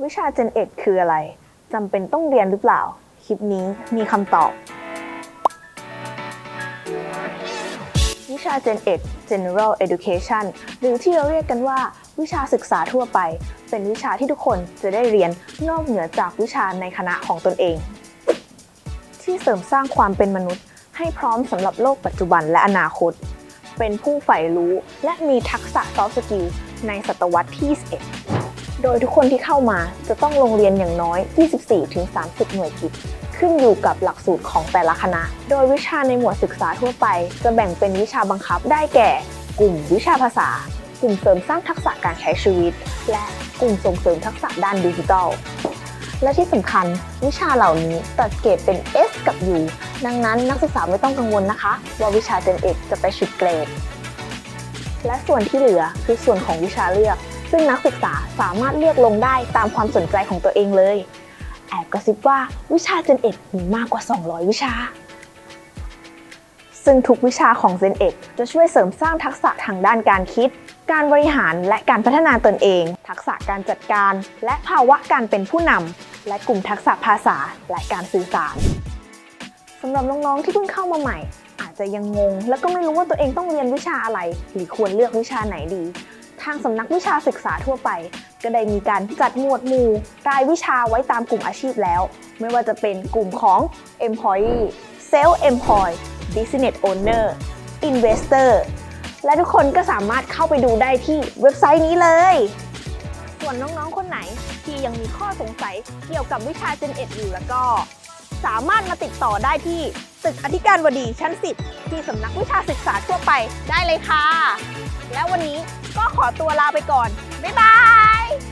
วิชา Gen Ed คืออะไร จำเป็นต้องเรียนหรือเปล่า คลิปนี้มีคำตอบ วิชา Gen Ed General Education หรือที่เราเรียกกันว่า วิชาศึกษาทั่วไป เป็นวิชาที่ทุกคนจะได้เรียนนอกเหนือจากวิชาในคณะของตนเอง ที่เสริมสร้างความเป็นมนุษย์ ให้พร้อมสำหรับโลกปัจจุบันและอนาคต เป็นผู้ใฝ่รู้และมีทักษะ soft skill ในศตวรรษที่ 21 โดยทุกคนที่เข้ามาจะต้องลงเรียนอย่างน้อย 24-30 หน่วยกิจ ขึ้นอยู่กับหลักสูตรของแต่ละคณะ โดยวิชาในหมวดศึกษาทั่วไป จะแบ่งเป็นวิชาบังคับได้แก่ กลุ่มวิชาภาษา กลุ่มเสริมสร้างทักษะการใช้ชีวิต และกลุ่มส่งเสริมทักษะด้านดิจิทัล และที่สำคัญวิชาเหล่านี้ตัดเกรดเป็น S กับ U ดังนั้นนักศึกษาไม่ต้องกังวลนะคะ ว่าวิชา Gen Ed จะไปฉุดเกรด และส่วนที่เหลือคือส่วนของวิชาเลือก ซึ่งนักศึกษาสามารถเลือกลงได้ตามความสนใจของตัวเองเลย แอบกระซิบว่าวิชา Gen Ed มีมากกว่า 200 วิชา ซึ่งทุกวิชาของ Gen Ed จะช่วยเสริมสร้างทักษะทางด้านการคิด การบริหารและการพัฒนาตนเอง ทักษะการจัดการ และภาวะการเป็นผู้นำและกลุ่มทักษะภาษาและการสื่อสารสำหรับน้องๆที่เพิ่งเข้ามาใหม่ อาจจะยังงง แล้วก็ไม่รู้ว่าตัวเองต้องเรียนวิชาอะไร หรือควรเลือกวิชาไหนดี ทางสำนักวิชาศึกษาทั่วไป ก็ได้มีการจัดหมวดหมู่ รายวิชาไว้ตามกลุ่มอาชีพแล้ว ไม่ว่าจะเป็นกลุ่มของ employee self employed business owner investor และทุกคนก็สามารถเข้าไปดูได้ที่เว็บไซต์นี้เลย ส่วนน้องๆ คนไหนที่ยังมีข้อสงสัยเกี่ยวกับวิชา Gen Ed อยู่แล้วก็ สามารถมาติดต่อได้ที่ตึกอธิการบดีชั้น 10 ที่สำนักวิชาศึกษาทั่วไปได้เลยค่ะ และวันนี้ก็ขอตัวลาไปก่อน บ๊ายบาย